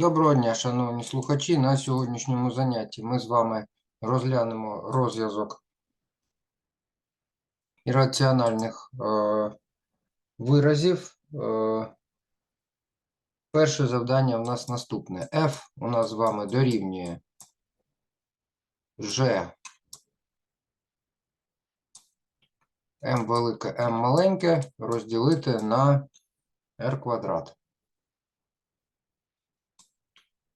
Доброго дня, шановні слухачі. На сьогоднішньому занятті ми з вами розглянемо розв'язок ірраціональних е, виразів. Е, перше завдання у нас наступне. F у нас з вами дорівнює G m велике m маленьке розділити на r квадрат.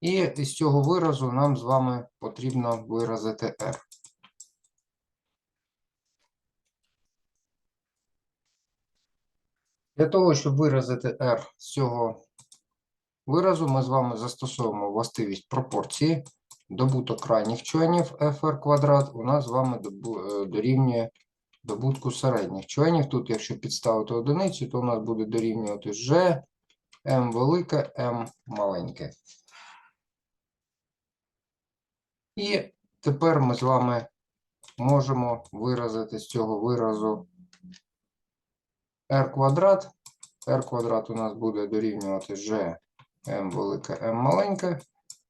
І з цього виразу нам з вами потрібно виразити r. Для того, щоб виразити r з цього виразу, ми з вами застосовуємо властивість пропорції. Добуток крайніх членів fr квадрат у нас з вами е, дорівнює добутку середніх членів. Тут, якщо підставити одиницю, то у нас буде дорівнювати g, m велике, m маленьке. І тепер ми з вами можемо виразити з цього виразу r квадрат. r квадрат у нас буде дорівнювати g m велике m маленьке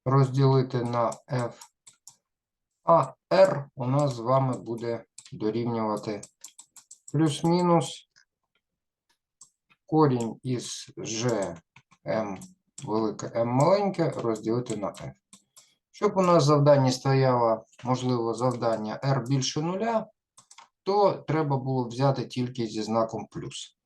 розділити на f. А r у нас з вами буде дорівнювати плюс-мінус корінь із g m велике m маленьке розділити на f. Щоб у нас в завданні стояло, можливо, завдання r більше нуля, то треба було взяти тільки зі знаком плюс.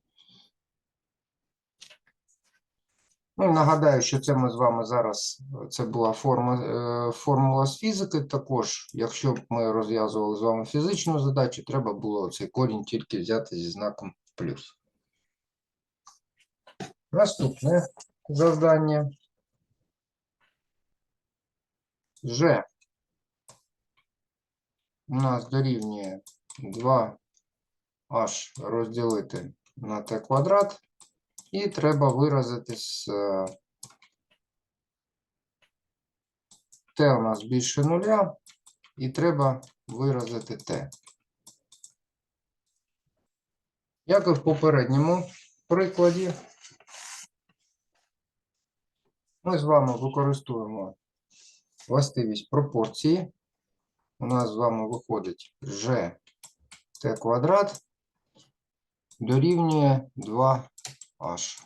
Ну, нагадаю, що це ми з вами зараз, це була форма, е, формула з фізики. Також, якщо б ми розв'язували з вами фізичну задачу, треба було цей корінь тільки взяти зі знаком плюс. Наступне завдання. G у нас дорівнює 2h розділити на t квадрат. І треба виразити з е, t у нас більше нуля, і треба виразити t. Як і в попередньому прикладі, ми з вами використовуємо властивість пропорції. У нас з вами виходить g t квадрат дорівнює 2h.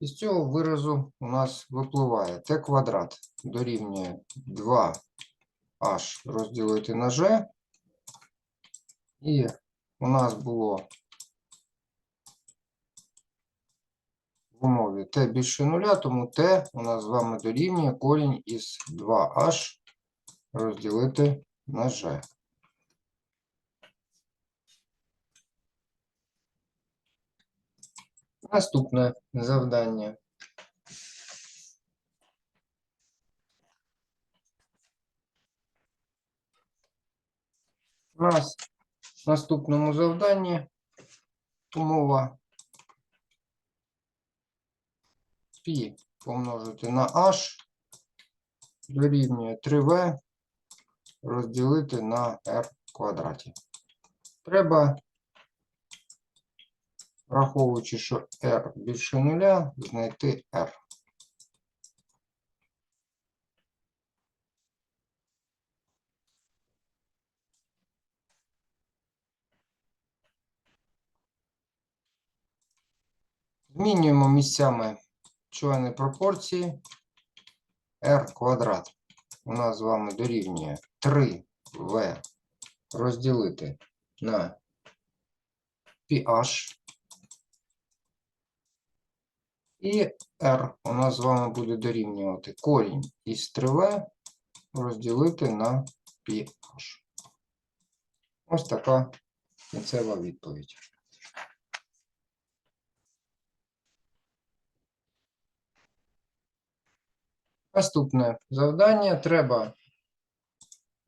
Із цього виразу у нас випливає t квадрат дорівнює 2h розділити на g. І у нас було в умові t більше нуля, тому t у нас з вами дорівнює корінь із 2h розділити на g. Наступне завдання. У нас в наступному завданні умова π помножити на h дорівнює 3v розділити на r квадраті. Треба, враховуючи, що r більше нуля, знайти r. Змінюємо місцями члени пропорції r квадрат. У нас з вами дорівнює 3v розділити на pH. І r у нас з вами буде дорівнювати корінь із 3v розділити на pH. Ось така кінцева відповідь. Наступне завдання треба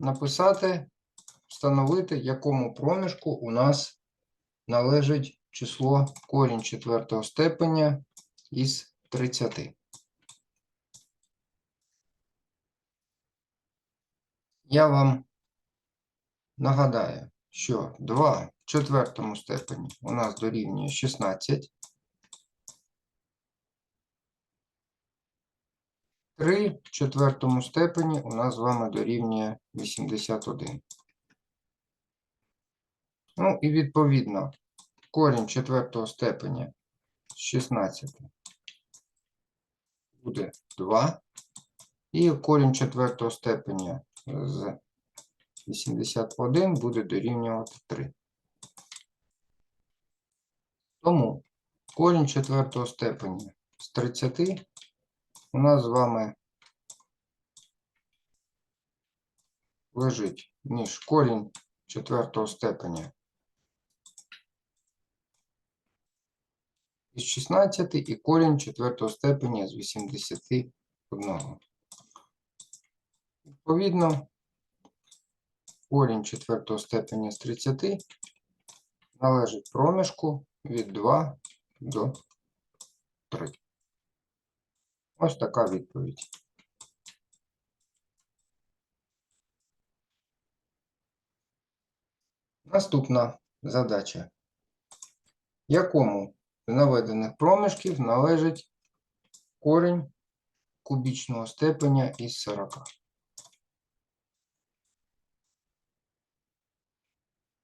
написати, встановити, якому проміжку у нас належить число корінь четвертого степеня із 30. Я вам нагадаю, що 2 в четвертому степені у нас дорівнює 16. 3 в четвертому степені у нас з вами дорівнює 81. Ну і відповідно корінь четвертого степеня з 16 буде 2. І корінь четвертого степеня з 81 буде дорівнювати 3. Тому корінь четвертого степеня з 30 у нас з вами лежить між корінь четвертого степеня із 16 і корінь четвертого степеня з 81. Відповідно, корінь четвертого степеня з 30 належить проміжку від 2 до 3. Ось така відповідь. Наступна задача. Якому з наведених проміжків належить корінь кубічного степеня із 40?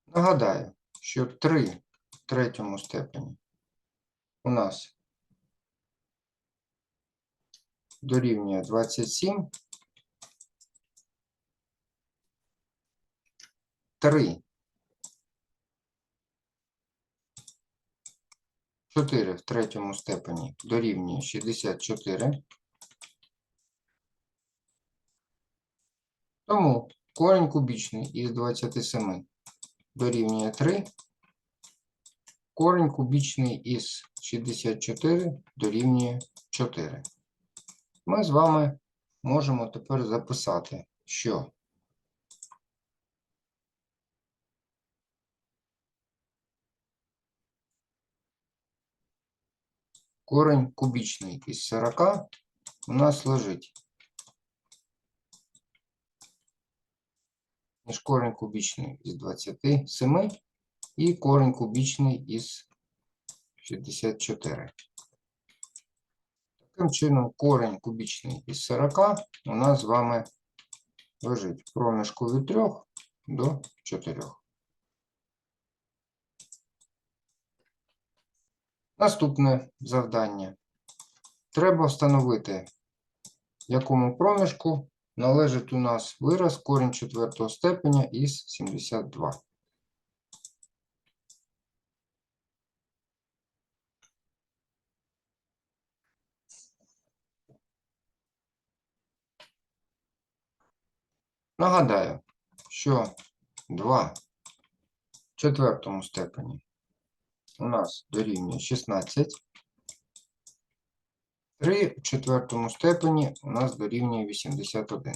Нагадаю, що 3 в третьому степені у нас дорівнює 27. 3 4 в третьому степені дорівнює 64. Тому корінь кубічний із 27 дорівнює 3. Корінь кубічний із 64 дорівнює 4. Ми з вами можемо тепер записати, що корень кубічний із 40 у нас лежить між корень кубічний із 27 і корень кубічний із 64. Таким чином, корень кубічний із 40 у нас з вами лежить проміжку від 3 до 4. Наступне завдання. Треба встановити, якому проміжку належить у нас вираз корінь четвертого степеня із 72. Нагадаю, що 2 в четвертому степені у нас дорівнює 16. 3 в четвертому степені у нас дорівнює 81.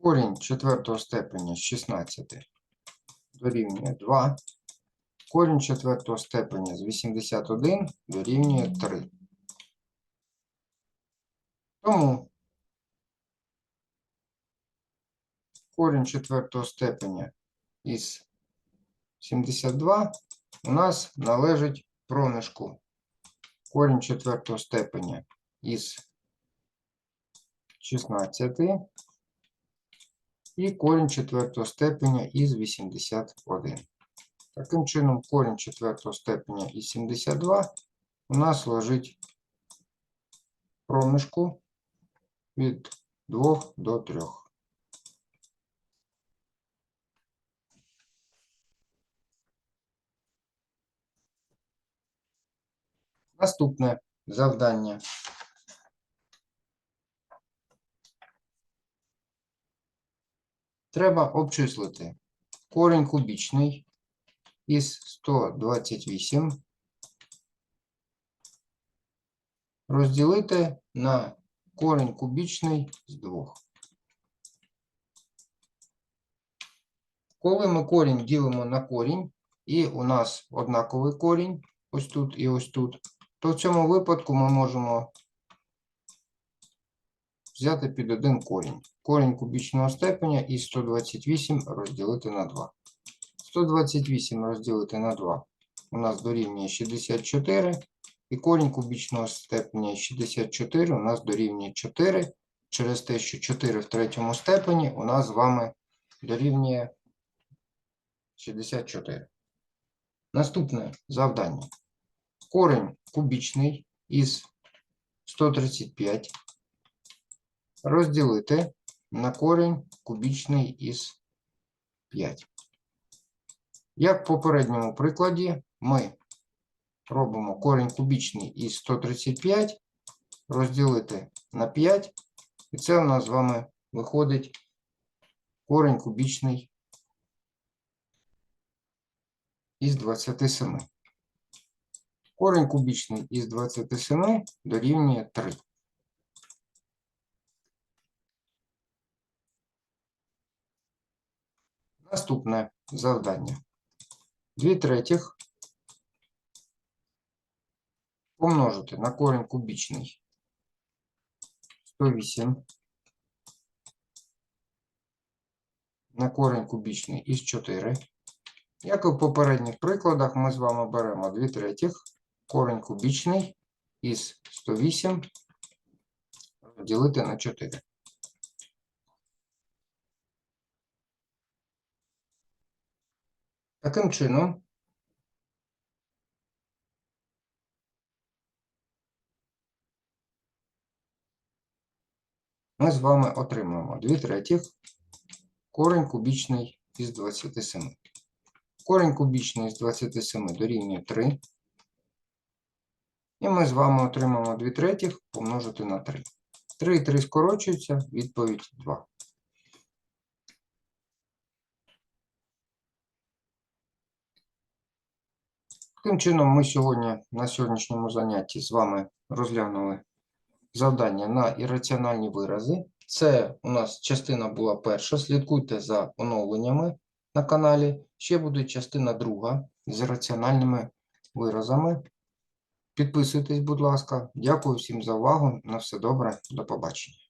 Корінь четвертого степеня з 16 дорівнює 2. Корінь четвертого степеня з 81 дорівнює 3. Тому корінь четвертого степеня із 72 у нас належить проміжку корінь четвертого степеня із 16 і корінь четвертого степеня із 81. Таким чином, корінь четвертого степеня із 72 у нас лежить проміжку від 2 до 3. Наступне завдання. Треба обчислити корінь кубічний із 128 розділити на корінь кубічний з 2. Коли ми корінь ділимо на корінь, і у нас однаковий корінь, ось тут і ось тут, то в цьому випадку ми можемо взяти під один корінь. Корінь кубічного степеня із 128 розділити на 2. 128 розділити на 2 у нас дорівнює 64. І корінь кубічного степеня 64 у нас дорівнює 4 через те, що 4 в третьому степені у нас з вами дорівнює 64. Наступне завдання. Корінь кубічний із 135 розділити на корінь кубічний із 5. Як в попередньому прикладі, ми робимо корінь кубічний із 135 розділити на 5, і це у нас з вами виходить корінь кубічний із 27. Корінь кубічний із 27 дорівнює 3. Наступне завдання. 2 третіх помножити на корінь кубічний 108 на корінь кубічний із 4. Як і в попередніх прикладах, ми з вами беремо 2 третіх, корінь кубічний із 108 розділити на 4. Таким чином, ми з вами отримаємо 2 третіх, корінь кубічний із 27. Корінь кубічний з 27 дорівнює 3. І ми з вами отримаємо 2 третіх помножити на 3. 3 і 3 скорочуються, відповідь 2. Таким чином, ми сьогодні на сьогоднішньому занятті з вами розглянули завдання на ірраціональні вирази. Це у нас частина була перша. Слідкуйте за оновленнями на каналі. Ще буде частина друга з раціональними виразами. Підписуйтесь, будь ласка. Дякую всім за увагу. На все добре. До побачення.